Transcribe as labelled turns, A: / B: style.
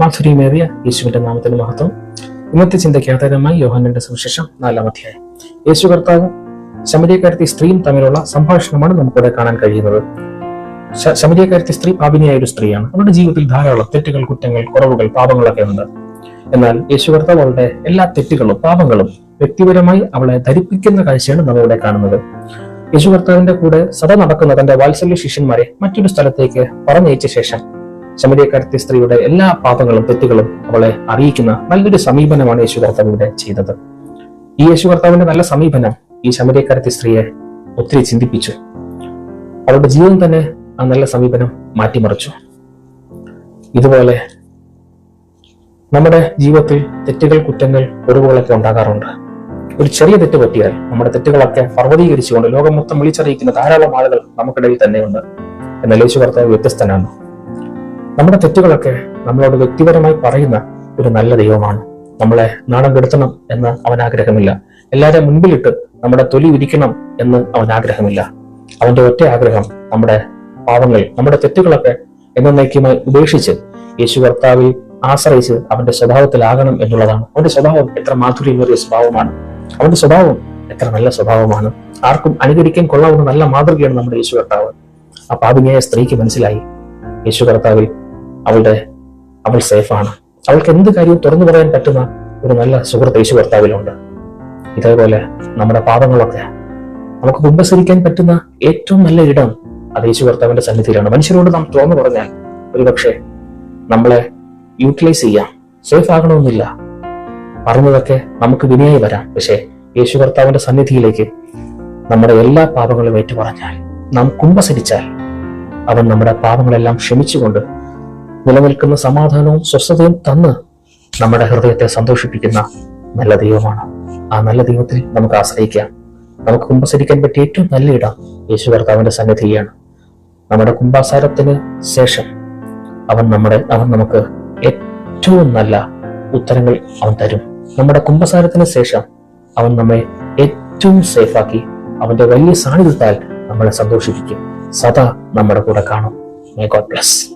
A: മാധുര്യമേറിയ യേശുവിന്റെ നാമത്തിന് മഹത്വം. ഇന്നത്തെ ചിന്തയ്ക്ക് ആധാരമായി യോഹന്നന്റെ സുവിശേഷം നാലാം അധ്യായം. യേശു കർത്താവും ശമരിയക്കാരത്തി സ്ത്രീയും തമ്മിലുള്ള സംഭാഷണമാണ് നമുക്കിവിടെ കാണാൻ കഴിയുന്നത്. ശമരിയക്കാരത്തി സ്ത്രീ പാപിനിയായ ഒരു സ്ത്രീയാണ്. അവരുടെ ജീവിതത്തിൽ ധാരാളം തെറ്റുകൾ കുറ്റങ്ങൾ കുറവുകൾ പാപങ്ങളൊക്കെ ഉണ്ട്. എന്നാൽ യേശു കർത്താവ് അവളുടെ എല്ലാ തെറ്റുകളും പാപങ്ങളും വ്യക്തിപരമായി അവളെ ധരിപ്പിക്കുന്ന കാഴ്ചയാണ് നമ്മൾ ഇവിടെ കാണുന്നത്. യേശു കർത്താവിന്റെ കൂടെ സദ നടക്കുന്ന തന്റെ വാത്സല്യ ശിഷ്യന്മാരെ മറ്റൊരു സ്ഥലത്തേക്ക് പറഞ്ഞയച്ച ശേഷം ശമരിയക്കാരത്തി സ്ത്രീയുടെ എല്ലാ പാപങ്ങളും തെറ്റുകളും അവളെ അറിയിക്കുന്ന നല്ലൊരു സമീപനമാണ് യേശു കർത്താവ് ഇവിടെ ചെയ്തത്. ഈ യേശു കർത്താവിന്റെ നല്ല സമീപനം ഈ ശബരിയക്കാരത്തെ സ്ത്രീയെ ഒത്തിരി ചിന്തിപ്പിച്ചു. അവളുടെ ജീവിതം തന്നെ ആ നല്ല സമീപനം മാറ്റിമറിച്ചു. ഇതുപോലെ നമ്മുടെ ജീവിതത്തിൽ തെറ്റുകൾ കുറ്റങ്ങൾ കുറവുകളൊക്കെ ഉണ്ടാകാറുണ്ട്. ഒരു ചെറിയ തെറ്റ് പറ്റിയാൽ നമ്മുടെ തെറ്റുകളൊക്കെ പർവതീകരിച്ചുകൊണ്ട് ലോകം മൊത്തം വിളിച്ചറിയിക്കുന്ന ധാരാളം ആളുകൾ നമുക്കിടയിൽ തന്നെയുണ്ട്. എന്നാൽ യേശു കർത്താവ് വ്യത്യസ്തനാണ്. നമ്മുടെ തെറ്റുകളൊക്കെ നമ്മളോട് വ്യക്തിപരമായി പറയുന്ന ഒരു നല്ല ദൈവമാണ്. നമ്മളെ നാണം കെടുത്തണം എന്ന് അവൻ ആഗ്രഹമില്ല. എല്ലാവരെ മുൻപിലിട്ട് നമ്മുടെ തൊലി ഉരിക്കണം എന്ന് അവൻ ആഗ്രഹമില്ല. അവന്റെ ഒറ്റ ആഗ്രഹം നമ്മുടെ പാവങ്ങൾ നമ്മുടെ തെറ്റുകളൊക്കെ എന്നേക്കുമായി ഉപേക്ഷിച്ച് യേശു കർത്താവിൽ ആശ്രയിച്ച് അവന്റെ സ്വഭാവത്തിലാകണം എന്നുള്ളതാണ്. അവന്റെ സ്വഭാവം എത്ര മാധുര്യമേറിയ സ്വഭാവമാണ്. അവന്റെ സ്വഭാവം എത്ര നല്ല സ്വഭാവമാണ്. ആർക്കും അനുകരിക്കാൻ കൊള്ളാവുന്ന നല്ല മാതൃകയാണ് നമ്മുടെ യേശു കർത്താവ്. ആ പാപിനിയായ സ്ത്രീക്ക് മനസ്സിലായി. യേശു കർത്താവിൽ അവളുടെ അവൾ സേഫാണ് അവൾക്ക് എന്ത് കാര്യവും തുറന്നു പറയാൻ പറ്റുന്ന ഒരു നല്ല സുഹൃത്ത് യേശു കർത്താവിലുണ്ട്. ഇതേപോലെ നമ്മുടെ പാപങ്ങളൊക്കെ നമുക്ക് കുമ്പസരിക്കാൻ പറ്റുന്ന ഏറ്റവും നല്ല ഇടം അത് യേശു കർത്താവിന്റെ സന്നിധിയിലാണ്. മനുഷ്യരോട് നാം തുറന്നു പറഞ്ഞാൽ ഒരുപക്ഷെ നമ്മളെ യൂട്ടിലൈസ് ചെയ്യാം. സേഫ് ആകണമെന്നില്ല. പറഞ്ഞതൊക്കെ നമുക്ക് വിനയായി വരാം. പക്ഷേ യേശു കർത്താവിന്റെ സന്നിധിയിലേക്ക് നമ്മുടെ എല്ലാ പാപങ്ങളും ഏറ്റു പറഞ്ഞാൽ നാം കുമ്പസരിച്ചാൽ അവൻ നമ്മുടെ പാപങ്ങളെല്ലാം ക്ഷമിച്ചുകൊണ്ട് നിലനിൽക്കുന്ന സമാധാനവും സ്വസ്ഥതയും തന്ന് നമ്മുടെ ഹൃദയത്തെ സന്തോഷിപ്പിക്കുന്ന നല്ല ദൈവമാണ്. ആ നല്ല ദൈവത്തിൽ നമുക്ക് ആശ്രയിക്കാം. നമുക്ക് കുമ്പസരിക്കാൻ പറ്റിയ ഏറ്റവും നല്ല ഇടം യേശു കർത്താവിന്റെ സന്നിധിയാണ് നമ്മുടെ കുംഭാസാരത്തിന് ശേഷം അവൻ നമ്മുടെ അവൻ നമുക്ക് ഏറ്റവും നല്ല ഉത്തരങ്ങൾ അവൻ തരും. നമ്മുടെ കുംഭസാരത്തിന് ശേഷം അവൻ നമ്മെ ഏറ്റവും സേഫാക്കി അവന്റെ വലിയ സാന്നിധ്യത്താൽ നമ്മളെ സന്തോഷിപ്പിക്കും. സദാ നമ്മുടെ കൂടെ കാണും. May God bless